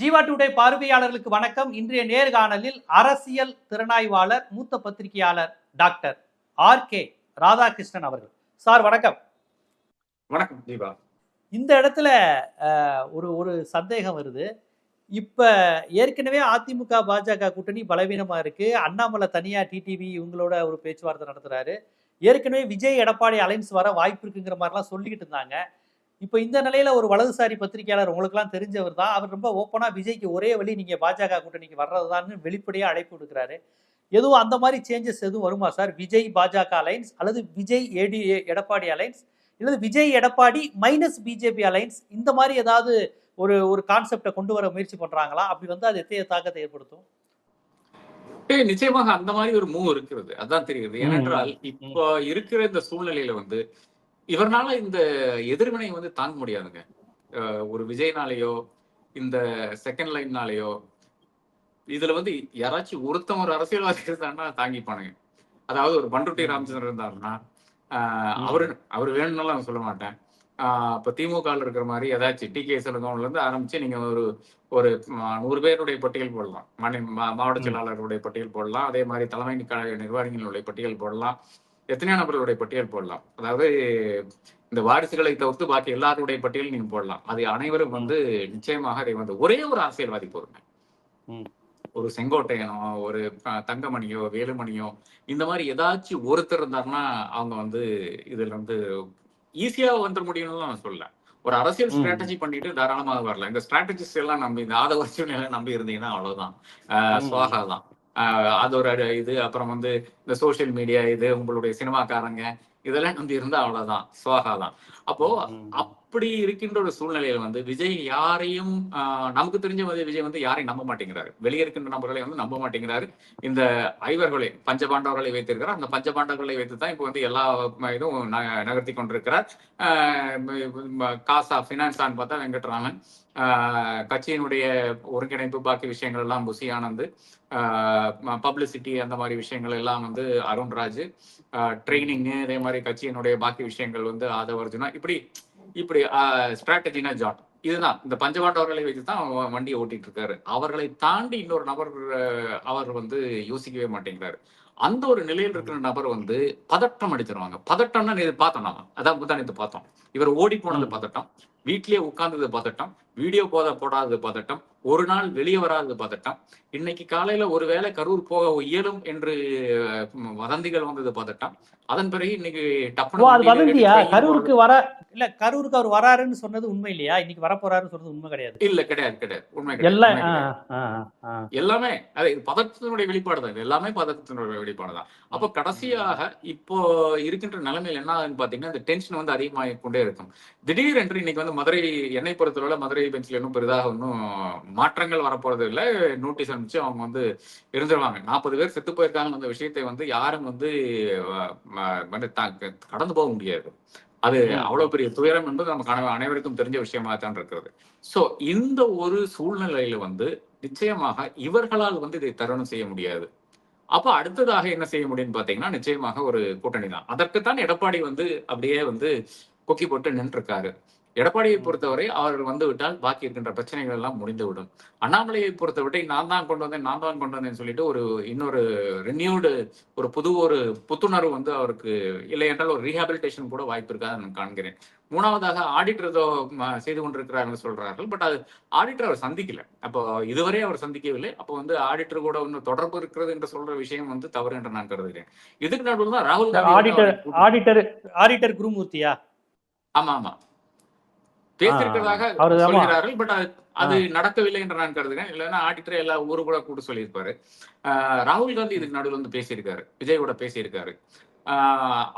Jeeva today பார்வையாளர்களுக்கு வணக்கம். இன்றைய நேர்காணலில் அரசியல் திறனாய்வாளர் மூத்த பத்திரிகையாளர் டாக்டர் ஆர் கே ராதாகிருஷ்ணன் அவர்கள். சார் வணக்கம். வணக்கம் தீபா இந்த இடத்துல ஒரு ஒரு சந்தேகம் வருது. இப்ப ஏற்கனவே அதிமுக பாஜக கூட்டணி பலவீனமா இருக்கு. அண்ணாமலை தனியா டிடிவி இவங்களோட ஒரு பேச்சுவார்த்தை நடத்துறாரு. ஏற்கனவே விஜய் எடப்பாடி அலைன்ஸ் வர வாய்ப்பு இருக்குங்கிற மாதிரிலாம் சொல்லிக்கிட்டு இருந்தாங்க. இப்போ இந்த நிலையில ஒரு வலதுசாரி பத்திரிகையாளர் உங்களுக்குலாம் தெரிஞ்சவர் தான். அவர் ரொம்ப ஓப்பனா விஜய்க்கு ஒரே வழி நீங்க பாஜக கூட்டணிக்கு வர்றதுதான்னு வெளிப்படையா அழைப்பு விடுக்கிறாரு. எதுவும் அந்த மாதிரி சேஞ்சஸ் எதுவும் வருமா சார்? விஜய் பாஜக அலைன்ஸ் அல்லது விஜய் ஏடி எடப்பாடி அலைன்ஸ் இல்லது Vijay Edappadi minus BJP alliance இந்த மாதிரி ஏதாவது ஒரு ஒரு கான்செப்டை கொண்டு வர முயற்சி பண்றாங்களா? அப்படி வந்து அது எத்தகைய தாக்கத்தை ஏற்படுத்தும்? நிச்சயமாக அந்த மாதிரி ஒரு மூவ் இருக்கிறது. அதான் தெரியுது. ஏனென்றால் இப்போ இருக்கிற இந்த சூழ்நிலையில வந்து இவர்னால இந்த எதிர்வினை வந்து தாங்க முடியாதுங்க. ஒரு விஜய்னாலேயோ இந்த செகண்ட் லைன்னாலேயோ இதுல வந்து யாராச்சும் ஒருத்தன் ஒரு அரசியல்வாதி இருந்தாருன்னா தாங்கிப்பானுங்க. அதாவது ஒரு பண்ருட்டி ராமச்சந்திரன் இருந்தாருன்னா. அவரு அவர் வேணும்னாலும் நான் சொல்ல மாட்டேன். ஆஹ் இப்ப திமுக ல இருக்கிற மாதிரி ஏதாச்சும் டி கே இருந்து ஆரம்பிச்சு நீங்க ஒரு ஒரு நூறு பேருடைய பட்டியல் போடலாம். மாநில மாவட்ட. செயலாளர்களுடைய பட்டியல் போடலாம். அதே மாதிரி தலைமை நிர்வாகிகளுடைய பட்டியல் போடலாம். எத்தனையோ நபர்களுடைய பட்டியல் போடலாம். அதாவது இந்த வாரிசுகளை தவிர்த்து பாக்கி எல்லாருடைய பட்டியல் நீங்க போடலாம். அது அனைவரும் வந்து நிச்சயமாக அதை வந்து ஒரே ஒரு அரசியல்வாதி போதுங்க ம். ஒரு செங்கோட்டையனோ ஒரு தங்கமணியோ வேலுமணியோ இந்த மாதிரி ஏதாச்சும் ஒருத்தர் இருந்தாருன்னா அவங்க வந்து இதுல வந்து ஈஸியா வந்துட முடியும்னு நான் சொல்ல ஒரு அரசியல். ஸ்ட்ராட்டஜி பண்ணிட்டு தாராளமாக வரலாம். இந்த ஸ்ட்ராட்டஜிஸ்ட் எல்லாம் நம்பி இந்த ஆதவ சூழ்நிலை நம்பி இருந்தீங்கன்னா அவ்வளவுதான். சுவாகா தான். அதோட அது ஒரு இது. அப்புறம் வந்து இந்த சோசியல் மீடியா இது உங்களுடைய சினிமாக்காரங்க இதெல்லாம் நம்பி இருந்தா அவ்வளவுதான். சுவாகா தான். அப்போ அப்படி இருக்கின்ற ஒரு சூழ்நிலையில வந்து விஜய் யாரையும் ஆஹ், நமக்கு தெரிஞ்ச மாதிரி விஜய் வந்து யாரையும் நம்ப மாட்டேங்கிறாரு. வெளியே இருக்கின்ற நபர்களை வந்து நம்ப மாட்டேங்கிறாரு. இந்த ஐவர்களை பஞ்சபாண்டவர்களை வைத்திருக்கிறார். அந்த பஞ்சபாண்டவர்களை வைத்து தான் இப்போ வந்து எல்லா இதுவும் ந- நகர்த்தி கொண்டிருக்கிறார். ஆஹ், காசா பினான்ஸான்னு பார்த்தா வெங்கட்ராமன். ஆஹ், கட்சியினுடைய ஒருங்கிணைப்பு பாக்கி விஷயங்கள் எல்லாம் புசி ஆனந்த் பப்ளிசிட்டி அந்த மாதிரி விஷயங்கள் எல்லாம் வந்து அருண்ராஜ் ட்ரைனிங்கு இதே மாதிரி கட்சியினுடைய பாக்கி விஷயங்கள் வந்து ஆதவ அர்ஜுனா இப்படி இப்படி ஸ்ட்ராட்டஜினா ஜாட் இதுதான். இந்த பஞ்சபாண்டவர்களை வைத்து தான் வண்டியை ஓட்டிட்டு இருக்காரு அவர்களை தாண்டி இன்னொரு நபர் அவர் வந்து யோசிக்கவே மாட்டேங்கிறாரு. அந்த ஒரு நிலையில் இருக்கிற நபர் வந்து பதட்டம் அடிச்சிருவாங்க. பதட்டம்னா இது பார்த்தோம் நாம. அதான் முந்தா நேத்து பார்த்தோம். இவர் ஓடி போனது. பதட்டம். வீட்லயே உட்கார்ந்தது பதட்டம். வீடியோ போத போடாதது பதட்டம். ஒரு நாள் வெளியே வராதது பதட்டம். இன்னைக்கு காலையில ஒருவேளை கரூர் போக இயலும் என்று வதந்திகள் வந்தது பதட்டம். அதன் பிறகு இன்னைக்கு வதந்தியா? கரூருக்கு வர இல்ல கரூருக்கு அவர் வராருன்னு சொன்னது உண்மை இல்லையா? இன்னைக்கு வர போறாருன்னு சொன்னது உண்மை கிடையாது. இல்ல கிடையாது கிடையாது. உண்மை கிடையாது எல்லாம் அது இது பதட்டத்தினுடைய வெளிப்பாடு தான். இது எல்லாமே பதட்டத்தினுடைய வெளிப்பாடு தான். அப்போ கடைசியாக இப்போ இருக்கின்ற நிலைமையில் என்ன ஆகுதுன்னு பாத்தீங்கன்னா இந்த டென்ஷன் வந்து அதிகமாகி கொண்டே இருக்கும். திடீரென்று இன்னைக்கு வந்து மதுரை என்னை பொறுத்தவரை மதுரை பெஞ்சில் இன்னும் பெரிதாக இன்னும் மாற்றங்கள் வரப்போறது இல்லை. நோட்டீஸ் அனுப்பிச்சு அவங்க வந்து இருந்துருவாங்க. நாற்பது பேர் செத்து போயிருக்காங்க அந்த விஷயத்தை வந்து யாரும் வந்து கடந்து போக முடியாது. அது. அவ்வளவு பெரிய துயரம் என்பது நமக்கு அனை- அனைவருக்கும் தெரிஞ்ச விஷயமா தான் இருக்கிறது. சோ இந்த ஒரு சூழ்நிலையில வந்து நிச்சயமாக இவர்களால் வந்து இதை தருணம் செய்ய முடியாது. அப்ப அடுத்ததாக என்ன செய்ய முடியும்னு பாத்தீங்கன்னா நிச்சயமாக ஒரு கூட்டணி தான் அதற்குத்தான் எடப்பாடி வந்து அப்படியே வந்து கொக்கி போட்டு நின்றுருக்காரு. எடப்பாடியை. பொறுத்தவரை அவர் வந்து விட்டால் பாக்கி இருக்கின்ற பிரச்சனைகள் எல்லாம் முடிந்துவிடும். அண்ணாமலையை பொறுத்தவரை நான் தான் கொண்டு வந்தேன் நான் தான் கொண்டு வந்தேன்னு சொல்லிட்டு ஒரு இன்னொரு ரினியூடு ஒரு புது ஒரு புத்துணர்வு வந்து அவருக்கு இல்லை என்றால் ஒரு ரீஹாபிலிட்டேஷன் கூட வாய்ப்பு இருக்காது நான் காண்கிறேன். மூணாவதாக ஆடிட்டர் ஏதோ செய்து கொண்டிருக்கிறார்கள் சொல்றார்கள் பட் அது ஆடிட்டர் அவர் சந்திக்கல. அப்போ இதுவரை அவர் சந்திக்கவில்லை. அப்போ வந்து ஆடிட்டர் கூட இன்னும் தொடர்பு இருக்கிறது என்று சொல்ற விஷயம் வந்து தவறு என்று நான் கருதுகிறேன். இதுக்கு நடுவில் தான் ராகுல் ஆடிட்டர் ஆடிட்டர் ஆடிட்டர் குருமூர்த்தியா? ஆமா ஆமா. பேசியிருக்கிறதாக. சொல்கிறார்கள் பட் அது நடக்கவில்லை என்று நான் கருதுகிறேன். இல்லைன்னா ஆடிட்டர் எல்லா ஊரு கூட கூட சொல்லியிருப்பாரு. ராகுல் காந்தி இதுக்கு நடுவில் வந்து பேசியிருக்காரு. விஜய் கூட பேசியிருக்காரு.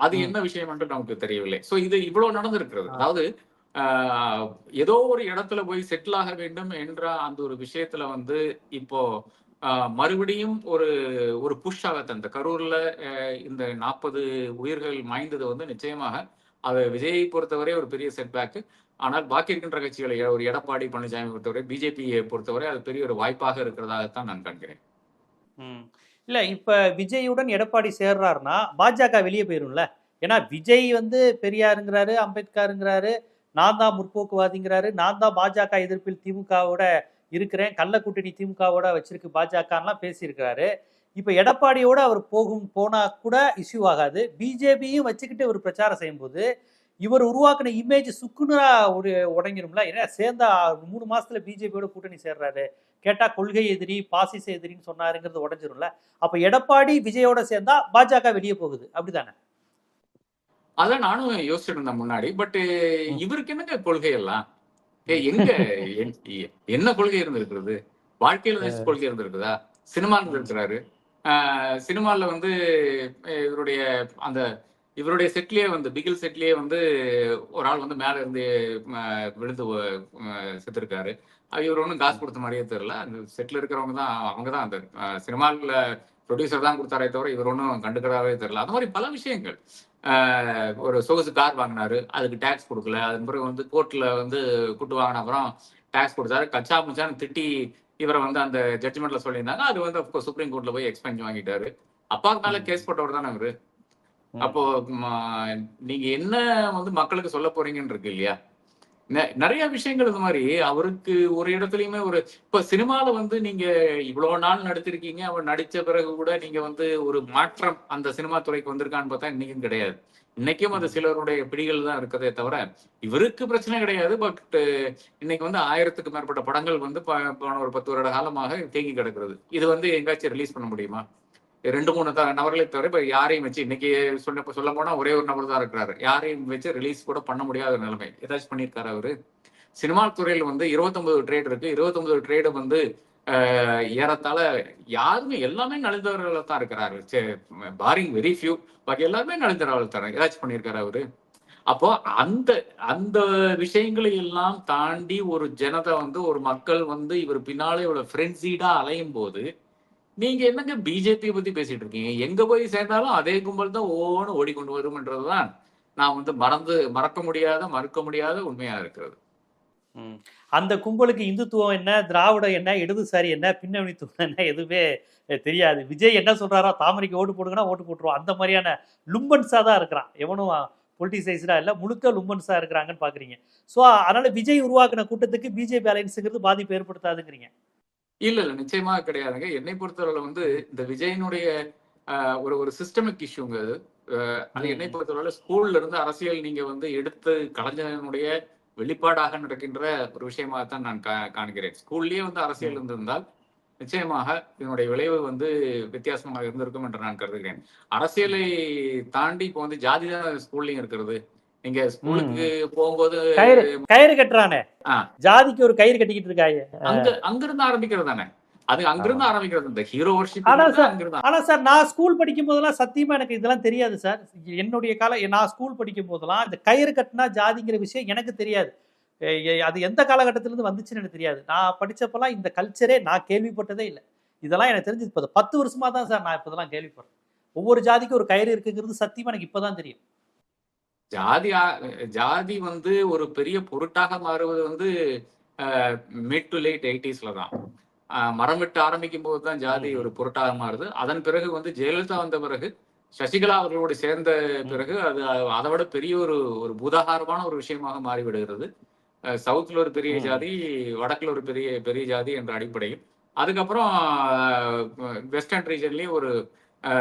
அது. என்ன விஷயம் என்று நமக்கு தெரியவில்லை. சோ இது இவ்வளவு நடந்திருக்கிறது. அதாவது ஏதோ ஒரு இடத்துல போய் செட்டில் ஆக வேண்டும் என்ற அந்த ஒரு விஷயத்துல வந்து இப்போ மறுபடியும் ஒரு ஒரு புஷ் ஆகத்த இந்த கரூர்ல இந்த நாற்பது உயிர்கள் மாய்ந்தது வந்து நிச்சயமாக அது விஜயை பொறுத்தவரை ஒரு பெரிய செட்பேக் ஆனால் பாக்கி இருக்கின்ற கட்சிகளை ஒரு எடப்பாடி பழனிசாமி பொறுத்தவரை பிஜேபியை பொறுத்தவரை அது பெரிய ஒரு வாய்ப்பாக இருக்கிறதாகத்தான் நான் காண்கிறேன். ம். இல்ல இப்ப விஜயுடன் எடப்பாடி சேர்றாருன்னா பாஜக வெளியே போயிரும்ல. ஏன்னா விஜய் வந்து பெரியாருங்கிறாரு அம்பேத்கருங்கிறாரு நான் தான் முற்போக்குவாதிங்கிறாரு நான் தான் பாஜக எதிர்ப்பில் திமுகவோட இருக்கிறேன் கள்ள கூட்டணி திமுகவோட வச்சிருக்கு பாஜகலாம் பேசியிருக்கிறாரு. இப்போ எடப்பாடியோட அவர் போகும் போனா கூட இஷ்யூ ஆகாது. பிஜேபியும் வச்சுக்கிட்டு ஒரு பிரச்சாரம் செய்யும்போது இவர் உருவாக்கின இமேஜ் சுக்குனரா ஒரு உடங்கிரும்ல ஏன்னா சேர்ந்தா மூணு மாசத்துல பிஜேபியோட கூட்டணி சேர்றாரு. கேட்டா கொள்கை எதிரி பாசிச எதிரின்னு சொன்னாருங்கிறது உடஞ்சிரும்ல. அப்ப எடப்பாடி விஜயோட சேர்ந்தா பாஜக வெளியே போகுது. அப்படிதானே? அதான் நானும் யோசிச்சுட்டு இருந்தேன் முன்னாடி. பட் இவருக்கு என்னங்க கொள்கை எல்லாம்? எங்க என்ன கொள்கை இருந்திருக்கிறது? வாழ்க்கையில கொள்கை இருந்திருக்குதா? சினிமா இருந்திருக்கிறாரு சினிமால வந்து இவருடைய அந்த இவருடைய செட்லயே வந்து பிகில் செட்லயே வந்து ஒரு ஆள் வந்து மேல இருந்து விழுந்து செத்துருக்காரு. இவர் ஒன்றும் காசு கொடுத்த மாதிரியே தெரியல. அந்த செட்ல இருக்கிறவங்க தான் அவங்க தான் அந்த சினிமாவில் ப்ரொடியூசர் தான் கொடுத்தாரே தவிர இவர் ஒன்றும் கண்டுக்கிறதாவே தெரியல. அந்த மாதிரி பல விஷயங்கள். ஒரு சொகுசு கார் வாங்கினாரு அதுக்கு டேக்ஸ் கொடுக்கல. அதன் பிறகு வந்து கோர்ட்ல வந்து கூட்டு வாங்கின அப்புறம் டேக்ஸ் கொடுத்தாரு. கச்சா முச்சான்னு திட்டி இவரை வந்து அந்த ஜட்ஜ்மெண்ட்ல சொல்லியிருந்தாங்க. அது வந்து சுப்ரீம் கோர்ட்ல போய் எக்ஸ்பென்ஸ் வாங்கிட்டாரு. அப்பாவுக்கு மேல கேஸ் போட்டவர் தானே அவரு அப்போ நீங்க என்ன வந்து மக்களுக்கு சொல்ல போறீங்கன்னு இருக்கு இல்லையா? நிறைய விஷயங்கள் இது மாதிரி. அவருக்கு ஒரு இடத்துலயுமே ஒரு இப்ப சினிமால வந்து நீங்க இவ்வளவு நாள் நடிச்சிருக்கீங்க அவர் நடிச்ச பிறகு கூட நீங்க வந்து ஒரு மாற்றம் அந்த சினிமா துறைக்கு வந்திருக்கான்னு பார்த்தா இன்னைக்கும் கிடையாது. இன்னைக்கும் அது சிலருடைய பிடிகள் தான் இருக்கதே தவிர இவருக்கு பிரச்சனை கிடையாது. பட் இன்னைக்கு வந்து ஆயிரத்துக்கு மேற்பட்ட படங்கள் வந்து போன ஒரு பத்து வருட காலமாக தேங்கி கிடக்கிறது. இது வந்து எங்காச்சும் ரிலீஸ் பண்ண முடியுமா? ரெண்டு மூணு த- நபர்களை தவிர இப்ப யாரையும் வச்சு இன்னைக்கு சொல்ல சொல்ல போனா ஒரே ஒரு நபர் தான் இருக்கிறாரு. யாரையும் வச்சு ரிலீஸ் கூட பண்ண முடியாத நிலைமை. ஏதாச்சும் பண்ணியிருக்காரு அவரு. சினிமா துறையில் வந்து 29 ட்ரேட் இருக்கு. 29 ட்ரேடு வந்து ஏறத்தால யாருமே எல்லாமே நலிந்தவர்கள் தான் இருக்கிறாரு. பாரிங் வெரி ஃபியூ பாக்கி எல்லாருமே நலிந்தவர்கள் தானே ஏதாச்சும் பண்ணியிருக்காரு அவரு. அப்போ அந்த அந்த விஷயங்களை எல்லாம் தாண்டி ஒரு ஜனதை வந்து ஒரு மக்கள் வந்து இவர் பின்னாலே இவ்வளவு ஃப்ரெண்ட்ஸீடா அலையும் போது நீங்க என்னங்க பிஜேபி பத்தி பேசிட்டு இருக்கீங்க? எங்க போய் சேர்ந்தாலும் அதே கும்பல் தான் ஓன்னு ஓடிக்கொண்டு வரும்ன்றதுதான் நான் வந்து மறந்து மறக்க முடியாத மறுக்க முடியாத உண்மையா இருக்கிறது. அந்த கும்பலுக்கு இந்துத்துவம் என்ன திராவிடம் என்ன இடதுசாரி என்ன பின்னணித்துவம் என்ன எதுவுமே தெரியாது. விஜய் என்ன சொல்றாரோ தாமரைக்கு ஓட்டு போடுங்கன்னா ஓட்டு போட்டுருவோம். அந்த மாதிரியான லும்பன்ஸா தான் இருக்கிறான். எவனும் பொலிட்டிசைஸ்டா இல்ல முழுக்க லும்பன்ஸா இருக்கிறாங்கன்னு பாக்குறீங்க. ஸோ அதனால விஜய் உருவாக்கின கூட்டத்துக்கு பிஜேபி அலைன்ஸுங்கிறது பாதிப்பு ஏற்படுத்தாதுங்கிறீங்க. இல்ல இல்ல. நிச்சயமா கிடையாதுங்க. என்னை பொறுத்தவரை வந்து இந்த விஜயனுடைய ஒரு ஒரு சிஸ்டமிக் இஷ்யூங்க அது. அது என்னை. பொறுத்தவரை ஸ்கூல்ல இருந்து அரசியல் நீங்க வந்து எடுத்து கலைஞனுடைய வெளிப்பாடாக நடக்கின்ற ஒரு விஷயமா தான் நான் கா- காண்கிறேன். ஸ்கூல்லயே வந்து அரசியல். இருந்திருந்தால் நிச்சயமாக இதனுடைய விளைவு வந்து வித்தியாசமாக இருந்திருக்கும் என்று நான் கருதுகிறேன். அரசியலை தாண்டி இப்போ வந்து ஜாதி தான் ஸ்கூல்லையும் இருக்கிறது. நீங்க ஸ்கூலுக்கு போகும்போது கயிறு கட்டுறானே. ஜாதிக்கு ஒரு கயிறு கட்டிக்கிட்டு இருக்காங்க அங்க அங்கிருந்து ஆரம்பிக்கிறது தானே? அது அங்கிருந்து ஆரம்பிக்கிறது இந்த ஹீரோ ஆனா சார், நான் ஸ்கூல் படிக்கும் போதெல்லாம் சத்தியமா எனக்கு இதெல்லாம் தெரியாது சார். என்னுடைய கால நான் ஸ்கூல் படிக்கும் போதெல்லாம் இந்த கயிறு கட்டினா ஜாதிங்கிற விஷயம் எனக்கு தெரியாது. அது எந்த காலகட்டத்தில இருந்து வந்துச்சுன்னு எனக்கு தெரியாது. நான் படிச்சப்பெல்லாம் இந்த கல்ச்சரே நான் கேள்விப்பட்டதே இல்லை. இதெல்லாம் எனக்கு தெரிஞ்சு இப்போ பத்து வருஷமா தான் சார் நான் இப்போ இதெல்லாம் கேள்விப்படுறேன். ஒவ்வொரு ஜாதிக்கும் ஒரு கயிறு இருக்குங்கிறது சத்தியமா எனக்கு இப்பதான் தெரியும். ஜாதி ஜாதி வந்து ஒரு பெரிய பொருட்டாக மாறுவது வந்து மிட் டு லேட் எயிட்டிஸ்ல தான். மரம் விட்டு ஆரம்பிக்கும் போது தான் ஜாதி ஒரு பொருட்டாக மாறுது. அதன் பிறகு வந்து ஜெயலலிதா வந்த பிறகு சசிகலா அவர்களோடு சேர்ந்த பிறகு அது அதை விட பெரிய ஒரு ஒரு பூதாகாரமான ஒரு விஷயமாக மாறிவிடுகிறது. சவுத்துல ஒரு பெரிய. ஜாதி வடக்குல ஒரு பெரிய பெரிய ஜாதி என்ற அடிப்படையில். அதுக்கப்புறம் வெஸ்டர்ன் ரீஜன்லயும் ஒரு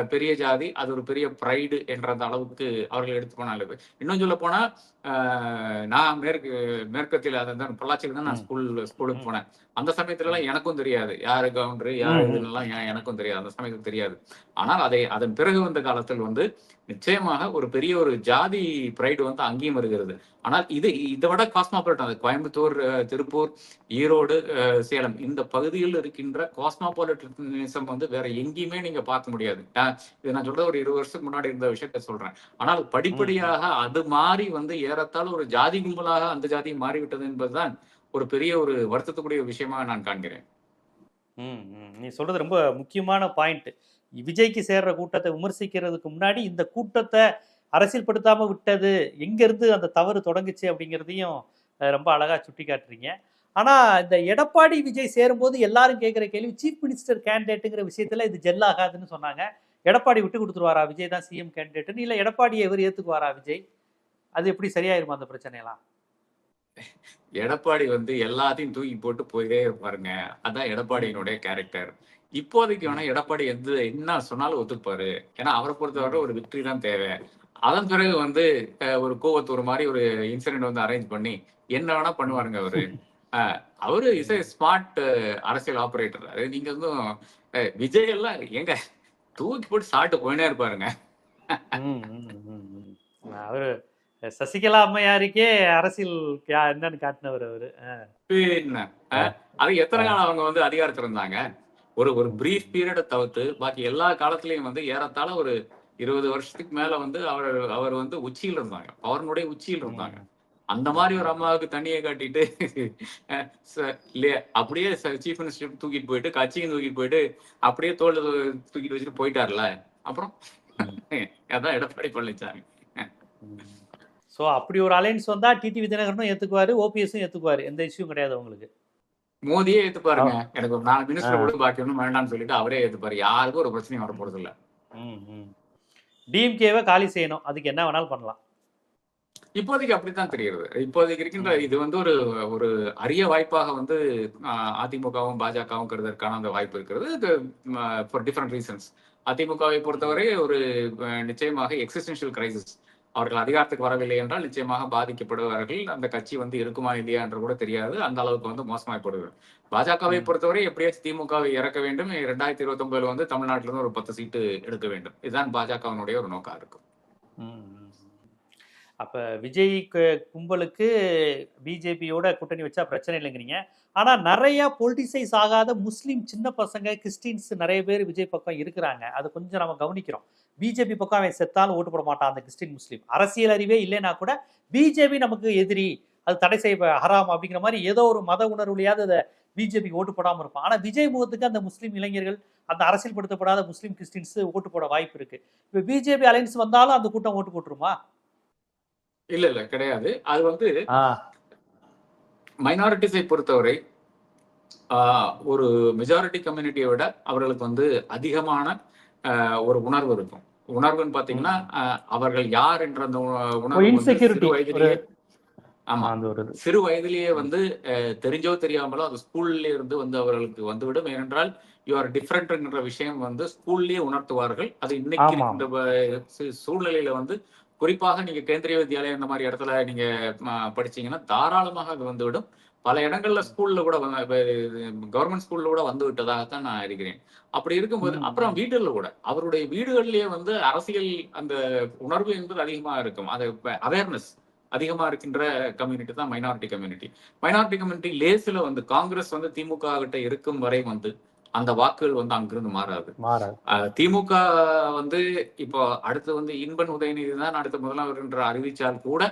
பெரிய ஜாதி அது ஒரு பெரிய ப்ரைடு என்ற அந்த அளவுக்கு அவர்கள் எடுத்து போனாலும் இன்னும் சொல்ல போனா அஹ், நான் மேற்கு மேற்கத்தில் அதான் பொள்ளாச்சியில் தான் நான். ஸ்கூல் ஸ்கூலுக்கு. போனேன் அந்த சமயத்துல எல்லாம் எனக்கும் தெரியாது. யாரு கவுண்டரு யாரு ம், ம். இதுன்னெல்லாம் எ- எனக்கும் தெரியாது? அந்த சமயத்துக்கு தெரியாது. ஆனால் அதை அதன் பிறகு வந்த காலத்தில் வந்து நிச்சயமாக ஒரு பெரிய ஒரு ஜாதி ப்ரைடு வந்து அங்கேயும் வருகிறது. ஆனால் இது இதை விட காஸ்மாபாலிட்டன் அது கோயம்புத்தூர் திருப்பூர் ஈரோடு சேலம் இந்த பகுதியில் இருக்கின்ற காஸ்மாபாலிட்டனிசம் வந்து வேற எங்கேயுமே நீங்க பார்க்க முடியாது. இது நான் சொல்றது ஒரு இருபது வருஷத்துக்கு முன்னாடி இருந்த விஷயத்த சொல்றேன். ஆனால் படிப்படியாக அது மாறி வந்து ஏறத்தாழ ஒரு ஜாதி கும்பலாக அந்த ஜாதி மாறிவிட்டது என்பதுதான் ஒரு பெரிய ஒரு வருத்தத்துக்குரிய விஷயமாக நான் காண்கிறேன். ம், ம். நீ சொல்றது ரொம்ப முக்கியமான பாயிண்ட் விஜய்க்கு சேர்ற கூட்டத்தை விமர்சிக்கிறதுக்கு முன்னாடி இந்த கூட்டத்தை அரசியல்படுத்தாம விட்டது. எங்க இருந்து அந்த தவறு தொடங்குச்சு அப்படிங்கிறதையும் ரொம்ப அழகா சுட்டி காட்டுறீங்க ஆனா இந்த எடப்பாடி விஜய் சேரும்போது எல்லாரும் கேட்குற கேள்வி சீஃப் மினிஸ்டர் கேண்டிடேட்டுங்கிற விஷயத்துல இது ஜெல் ஆகாதுன்னு சொன்னாங்க. எடப்பாடி விட்டு கொடுத்துருவாரா விஜய் தான் சிஎம் கேண்டிடேட்னு இல்லை எடப்பாடியை இவர் ஏத்துக்குவாரா விஜய்? அது எப்படி சரியாயிருமா அந்த பிரச்சனையெல்லாம்? எடப்பாடி வந்து எல்லாத்தையும் தூக்கி போட்டு போயிட்டே இருப்பாருங்க. அதான் எடப்பாடியினுடைய கேரக்டர் இப்போதைக்கு வேணா எடப்பாடி எந்த என்ன சொன்னாலும் ஒத்துப்பாரு. ஏன்னா அவரை பொறுத்தவரை ஒரு விக்டரி தான் தேவை. அதன் பிறகு வந்து அஹ், ஒரு கோவத்தூர் மாதிரி ஒரு இன்சிடென்ட் வந்து அரேஞ்ச் பண்ணி என்ன வேணா பண்ணுவாருங்க அவரு. அவரு இஸ் ஸ்மார்ட் அரசியல் ஆபரேட்டர் அது நீங்க வந்து விஜய் எல்லாம் எங்க தூக்கி போட்டு சாப்பிட்டு போயினே இருப்பாருங்க. அவரு சசிகலா அம்மையாருக்கே அரசியல் என்னன்னு காட்டினவர் அவரு. அஹ், அது எத்தனை காலம் அவங்க வந்து அதிகாரத்துல இருந்தாங்க? ஒரு ஒரு பிரீஃப் பீரியட தவிர்த்து பாக்கி எல்லா காலத்திலயும் வந்து ஏறத்தாழ ஒரு இருபது வருஷத்துக்கு மேல வந்து அவர் அவர் வந்து உச்சியில் இருந்தாங்க. அவருடைய உச்சியில் இருந்தாங்க. அந்த மாதிரி ஒரு அம்மாவுக்கு தண்ணியை காட்டிட்டு இல்லையா அப்படியே சீஃப் மினிஸ்டர் தூக்கிட்டு போயிட்டு கட்சியும் தூக்கிட்டு போயிட்டு அப்படியே தோல் தூக்கிட்டு வச்சுட்டு போயிட்டார்ல. அப்புறம் அதான் எடப்பாடி பழனிசாமி சோ அப்படி ஒரு அலைன்ஸ் வந்தா டிடி விஜயநகரனும் ஏத்துக்குவாரு ஓபிஎஸும் ஏத்துக்குவாரு. எந்த இஷ்யூ கிடையாது உங்களுக்கு மோதியே ஏத்துப்பாருங்க. எனக்கு ஒரு நாலு மினிஸ்டர் கூட பாக்கி ஒன்றும் வேண்டாம்னு சொல்லிட்டு அவரே ஏத்துப்பாரு. யாருக்கும் ஒரு பிரச்சனையும் வர போறது இல்ல டிஎம்கேவை காலி செய்யணும். அதுக்கு என்ன வேணாலும் பண்ணலாம். இப்போதைக்கு அப்படித்தான் தெரிகிறது. இப்போதைக்கு இருக்கின்ற இது வந்து ஒரு ஒரு அரிய வாய்ப்பாக வந்து அதிமுகவும் பாஜகவும் கருதற்கான அந்த வாய்ப்பு இருக்கிறது. ஃபார் டிஃப்ரெண்ட் ரீசன்ஸ் அதிமுகவை பொறுத்தவரை ஒரு நிச்சயமாக எக்ஸிஸ்டன்ஷியல் கிரைசிஸ் அவர்கள் அதிகாரத்துக்கு வரவில்லை என்றால் நிச்சயமாக பாதிக்கப்படுவார்கள் அந்த கட்சி வந்து இருக்குமா இல்லையா என்று கூட தெரியாது. அந்த அளவுக்கு வந்து மோசமாய்ப்படுது பாஜகவை. பொறுத்தவரை எப்படியாச்சும் திமுகவை இறக்க வேண்டும். ரெண்டாயிரத்தி இருபத்தி ஒன்பதுல வந்து தமிழ்நாட்டில இருந்து ஒரு பத்து சீட்டு எடுக்க வேண்டும். இதுதான் பாஜகவினுடைய ஒரு நோக்கா இருக்கும். அப்ப விஜய் கும்பலுக்கு பிஜேபியோட கூட்டணி வச்சா பிரச்சனை இல்லைங்கிறீங்க. ஆனா நிறைய பொலிட்டிசைஸ் ஆகாத முஸ்லீம் சின்ன பசங்க கிறிஸ்டின்ஸ் நிறைய பேர் விஜய் பக்கம் இருக்கிறாங்க. அது கொஞ்சம் நம்ம கவனிக்கிறோம். பிஜேபி பக்கம் அவன் செத்தாலும் ஓட்டு போட மாட்டான் அந்த கிறிஸ்டின் முஸ்லீம். அரசியல் அறிவே இல்லைன்னா கூட பிஜேபி நமக்கு எதிரி. அது தடை செய்ய ஹராம் அப்படிங்கிற மாதிரி ஏதோ ஒரு மத உணர்வுலையாவது அதை பிஜேபிக்கு ஓட்டு போடாம இருப்பான். ஆனா விஜய் முகத்துக்கு அந்த முஸ்லீம் இளைஞர்கள் அந்த அரசியல்படுத்தப்படாத முஸ்லீம் கிறிஸ்டின்ஸ் ஓட்டு போட வாய்ப்பு இருக்கு. இப்போ பிஜேபி அலைன்ஸ் வந்தாலும் அந்த கூட்டம் ஓட்டு போட்டுருமா? இல்ல இல்ல கிடையாது. அது வந்து மைனாரிட்டிஸை பொறுத்தவரை ஒரு மெஜாரிட்டி கம்யூனிட்டியை விட அவர்களுக்கு வந்து அதிகமான ஒரு உணர்வு இருக்கும். உணர்வுன்னு பாத்தீங்கன்னா அவர்கள் யார் என்ற அந்த உண- உணர்வு ஆமா. அந்த சிறு வயதிலேயே வந்து தெரிஞ்சோ தெரியாமலோ அது ஸ்கூல்ல இருந்து வந்து அவர்களுக்கு வந்துவிடும். ஏனென்றால் யூ ஆர் டிஃப்ரெண்ட்ங்கிற விஷயம் வந்து ஸ்கூல்லயே உணர்த்துவார்கள். அது இன்னைக்கு சூ- சூழ்நிலையில வந்து குறிப்பாக நீங்க கேந்திரிய வித்யாலயம் இந்த மாதிரி இடத்துல நீங்க படிச்சீங்கன்னா தாராளமாக அது வந்துவிடும். பல இடங்கள்ல ஸ்கூல்ல கூட கவர்மெண்ட் ஸ்கூல்ல கூட வந்து விட்டதாகத்தான் நான் இருக்கிறேன். அப்படி இருக்கும்போது. அப்புறம் வீடுகள்ல கூட அவருடைய வீடுகள்லயே வந்து அரசியல் அந்த உணர்வு என்பது அதிகமா இருக்கும். அது அவேர்னஸ் அதிகமா இருக்கின்ற கம்யூனிட்டி தான் மைனாரிட்டி கம்யூனிட்டி மைனாரிட்டி கம்யூனிட்டி லேசில் வந்து காங்கிரஸ் வந்து திமுக கிட்ட இருக்கும் வரை வந்து அந்த வாக்குகள் வந்து அங்கிருந்து மாறாது. திமுக வந்து இப்போ அடுத்து வந்து இன்பன் உதயநிதி தான் அடுத்த முதல்வர் என்று அறிவிச்சால் கூட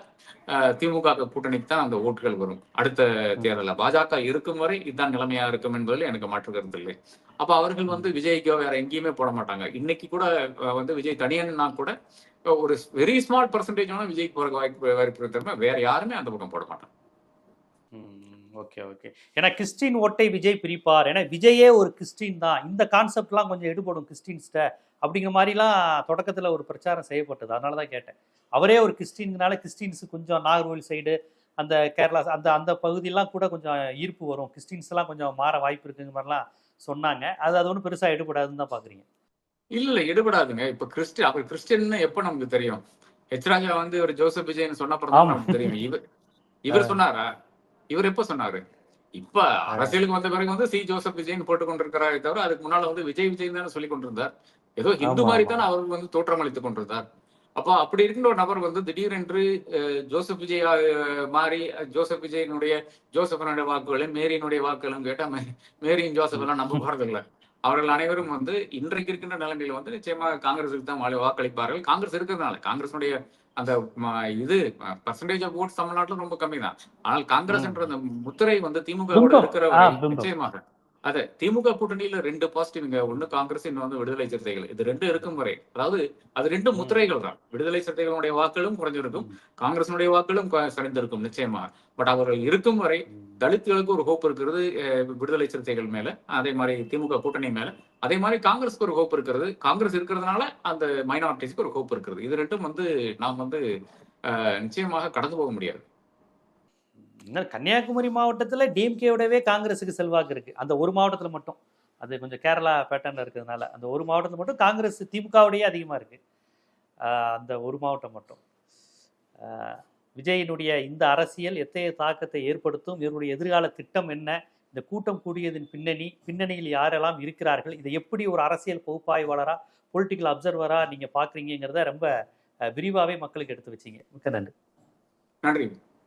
திமுக கூட்டணிக்கு தான் அந்த ஓட்டுகள் வரும். அடுத்த தேர்தலில் பாஜக இருக்கும் வரை இதுதான் நிலைமையா இருக்கும் என்பதில் எனக்கு மாற்று கருத்து இல்லை. அப்ப அவர்கள் வந்து விஜய்க்கோ வேற எங்கேயுமே போட மாட்டாங்க. இன்னைக்கு கூட வந்து விஜய் தனியன்னா கூட ஒரு வெரி ஸ்மால் பர்சன்டேஜ் விஜய்க்கு போற வாய்ப்பு வாய்ப்பு இருக்கிற வேற யாருமே அந்த பக்கம் போட மாட்டாங்க. Okay okay. ஏன்னா கிறிஸ்டின் ஓட்டை விஜய் பிரிப்பார். ஏன்னா விஜயே ஒரு கிறிஸ்டின் தான். இந்த கான்செப்ட்லாம் கொஞ்சம் எடுபடும் கிறிஸ்டின்ஸ்ட அப்படிங்கிற மாதிரிலாம் தொடக்கத்தில் ஒரு பிரச்சாரம் செய்யப்பட்டது. அதனால தான் கேட்டேன். அவரே ஒரு கிறிஸ்டின்னால கிறிஸ்டின்ஸ் கொஞ்சம் நாகர்கோவில் சைடு அந்த கேரளா அந்த அந்த பகுதியெல்லாம் கூட கொஞ்சம் ஈர்ப்பு வரும். கிறிஸ்டின்ஸ் எல்லாம் கொஞ்சம் மாற வாய்ப்பு இருக்குங்கிற மாதிரிலாம் சொன்னாங்க. அது அது ஒன்றும் பெருசாக எடுபடாதுன்னு தான் பார்க்குறீங்க இல்ல இல்ல எடுபடாதுங்க. இப்ப கிறிஸ்டின் அவர் கிறிஸ்டியன் எப்ப நமக்கு தெரியும்? ஹெச் ராஜா வந்து ஒரு ஜோசப் விஜயன் சொன்ன அப்புறம். நமக்கு தெரியும். இவர் இவர் சொன்னாரா? இவர் எப்ப சொன்னாரு? இப்ப அரசியலுக்கு வந்த பிறகு வந்து சி. ஜோசப் விஜயன் போட்டு கொண்டிருக்கிறாரே தவிர அதுக்கு முன்னால வந்து விஜய் விஜய் தானே சொல்லி கொண்டிருந்தார். ஏதோ ஹிந்து மாதிரி. தானே அவர் வந்து தோற்றமளித்துக் கொண்டிருந்தார். அப்போ அப்படி இருக்கின்ற ஒரு நபர் வந்து திடீரென்று ஜோசப் விஜய் மாறி ஜோசப் விஜயனுடைய ஜோசப்பனுடைய வாக்குகளும் மேரியினுடைய வாக்குகளும் கேட்டா மேரியும் ஜோசப் எல்லாம் நம்ப போறதில்லை. அவர்கள் அனைவரும் வந்து இன்றைக்கு இருக்கின்ற நிலைமையில வந்து நிச்சயமா காங்கிரஸுக்கு தான் வாக்களிப்பார்கள். காங்கிரஸ் இருக்கிறதுனால காங்கிரஸுடைய அந்த இது பர்சன்டேஜ் ஆஃப் ஓட்ஸ் தமிழ்நாட்டுல ரொம்ப கம்மி தான் ஆனால் காங்கிரஸ் என்ற அந்த முத்திரை வந்து திமுக. இருக்கிற. நிச்சயமாக அது திமுக கூட்டணியில ரெண்டு பாசிட்டிவ்ங்க. ஒண்ணு காங்கிரஸ் இன்னும் வந்து விடுதலை சிறுத்தைகள். இது ரெண்டு இருக்கும் வரை. அதாவது அது ரெண்டு. முத்திரைகள் தான். விடுதலை சிறுத்தைகளுடைய வாக்குகளும் குறைஞ்சிருக்கும். காங்கிரசினுடைய வாக்குகளும் சரிந்திருக்கும் நிச்சயமா. பட் அவர்கள் இருக்கும் வரை தலித்துகளுக்கு ஒரு ஹோப் இருக்கிறது விடுதலை சிறுத்தைகள் மேல. அதே மாதிரி திமுக கூட்டணி மேல. அதே மாதிரி காங்கிரஸ்க்கு ஒரு ஹோப் இருக்கிறது. காங்கிரஸ் இருக்கிறதுனால அந்த மைனாரிட்டிஸ்க்கு ஒரு ஹோப் இருக்கிறது. இது ரெண்டும் வந்து நாம் வந்து நிச்சயமாக கடந்து போக முடியாது. இன்னும் கன்னியாகுமரி மாவட்டத்தில் டிஎம்கேவோடவே காங்கிரஸுக்கு செல்வாக்கு இருக்கு. அந்த ஒரு மாவட்டத்தில் மட்டும். அது கொஞ்சம் கேரளா பேட்டர்னில் இருக்கிறதுனால அந்த ஒரு மாவட்டத்தில் மட்டும் காங்கிரஸ் திமுகவுடையே அதிகமாக இருக்கு. அந்த ஒரு மாவட்டம் மட்டும். விஜயினுடைய இந்த அரசியல் எத்தகைய தாக்கத்தை ஏற்படுத்தும்? இவருடைய எதிர்கால திட்டம் என்ன? இந்த கூட்டம் கூடியதன் பின்னணி பின்னணியில் யாரெல்லாம் இருக்கிறார்கள்? இதை எப்படி ஒரு அரசியல் பகுப்பாய்வாளராக பொலிட்டிக்கல் அப்சர்வராக நீங்கள் பார்க்குறீங்கிறத ரொம்ப விரிவாகவே மக்களுக்கு எடுத்து வச்சிங்க. மிக்க நன்றி. நன்றி